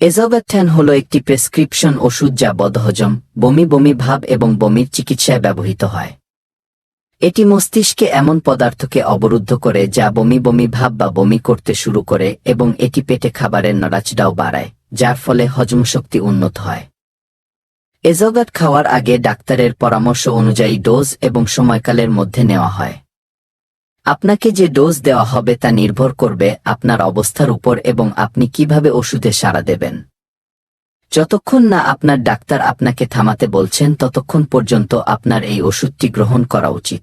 এজোগাথ্যান হল একটি প্রেসক্রিপশন ওষুধ যা বদহজম, বমি বমি ভাব এবং বমির চিকিৎসায় ব্যবহৃত হয়। এটি মস্তিষ্কে এমন পদার্থকে অবরুদ্ধ করে যা বমি বমি ভাব বা বমি করতে শুরু করে এবং এটি পেটে খাবারের নড়াচড়াও বাড়ায়, যার ফলে হজম শক্তি উন্নত হয়। এজোগাট খাওয়ার আগে ডাক্তারের পরামর্শ অনুযায়ী ডোজ এবং সময়কালের মধ্যে নেওয়া হয়। আপনাকে যে ডোজ দেওয়া হবে তা নির্ভর করবে আপনার অবস্থার উপর এবং আপনি কীভাবে ওষুধে সাড়া দেবেন। যতক্ষণ না আপনার ডাক্তার আপনাকে থামাতে বলছেন, ততক্ষণ পর্যন্ত আপনার এই ওষুধটি গ্রহণ করা উচিত।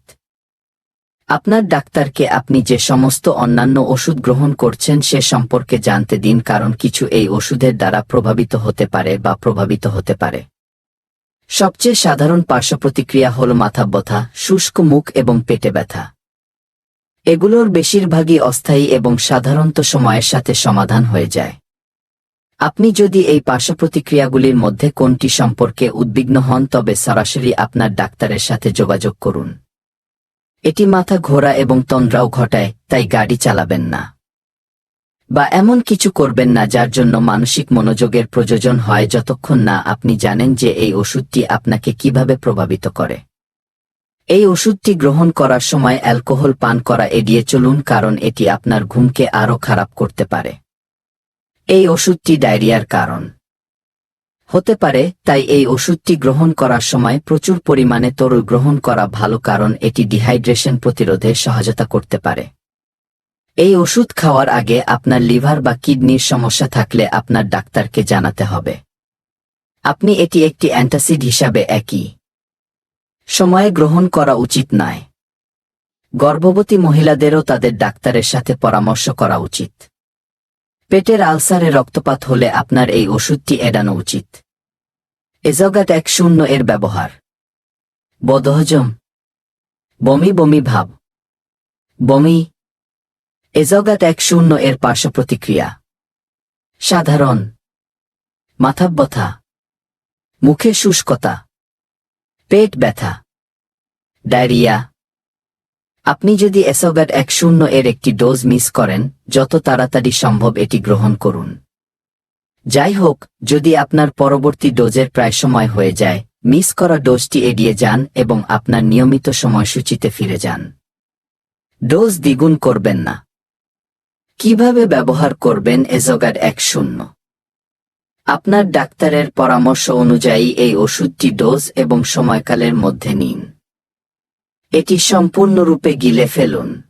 আপনার ডাক্তারকে আপনি যে সমস্ত অন্যান্য ওষুধ গ্রহণ করছেন, সে সম্পর্কে জানতে দিন, কারণ কিছু এই ওষুধের দ্বারা প্রভাবিত হতে পারে বা প্রভাবিত হতে পারে। সবচেয়ে সাধারণ পার্শ্ব প্রতিক্রিয়া হল মাথা ব্যথা শুষ্ক মুখ এবং পেটে ব্যথা। এগুলোর বেশিরভাগই অস্থায়ী এবং সাধারণত সময়ের সাথে সমাধান হয়ে যায়। আপনি যদি এই পার্শ্ব প্রতিক্রিয়াগুলির মধ্যে কোনটি সম্পর্কে উদ্বিগ্ন হন, তবে সরাসরি আপনার ডাক্তারের সাথে যোগাযোগ করুন। এটি মাথা ঘোরা এবং তন্দ্রাও ঘটায়, তাই গাড়ি চালাবেন না। বা এমন কিছু করবেন না যার জন্য মানসিক মনোযোগের প্রয়োজন হয়, যতক্ষণ না আপনি জানেন যে এই ওষুধটি আপনাকে কীভাবে প্রভাবিত করে। এই ওষুধটি গ্রহণ করার সময় অ্যালকোহল পান করা এড়িয়ে চলুন কারণ এটি আপনার ঘুমকে আরও খারাপ করতে পারে। এই ওষুধটি ডায়রিয়ার কারণ। হতে পারে, তাই এই ওষুধটি গ্রহণ করার সময় প্রচুর পরিমাণে তরল গ্রহণ করা ভালো কারণ এটি ডিহাইড্রেশন প্রতিরোধে সহায়তা করতে পারে। এই ওষুধ খাওয়ার আগে আপনার লিভার বা কিডনির সমস্যা থাকলে আপনার ডাক্তারকে জানাতে হবে। আপনি এটি একটি অ্যান্টাসিড হিসাবে একই। সময়ে গ্রহণ করা উচিত নয়। গর্ভবতী মহিলাদেরও তাদের ডাক্তারের সাথে পরামর্শ করা উচিত। পেটের আলসারে রক্তপাত হলে আপনার এই ওষুধটি এড়ানো উচিত। এজগাত এক শূন্য এর ব্যবহার। বদহজম। বমি বমি ভাব। বমি। এজগাত এক শূন্য এর পার্শ্ব প্রতিক্রিয়া। সাধারণ। মাথা ব্যথা মুখে শুষ্কতা। পেট ব্যথা, ডায়রিয়া। আপনি যদি এসোগাট এক শূন্য এর একটি ডোজ মিস করেন, যত তাড়াতাড়ি সম্ভব এটি গ্রহণ করুন। যাই হোক, যদি আপনার পরবর্তী ডোজের প্রায় সময় হয়ে যায়, মিস করা ডোজটি এড়িয়ে যান এবং আপনার নিয়মিত সময়সূচিতে ফিরে যান। ডোজ দ্বিগুণ করবেন না। কীভাবে ব্যবহার করবেন এজোগাট এক শূন্য? আপনার ডাক্তারের পরামর্শ অনুযায়ী এই ওষুধটি ডোজ এবং সময়কালের মধ্যে নিন। এটি সম্পূর্ণরূপে গিলে ফেলুন।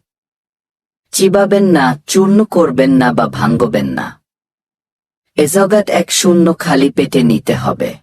চিবাবেন না, চূর্ণ করবেন না বা ভাঙ্গবেন না। এজগাত এক শূন্য খালি পেটে নিতে হবে।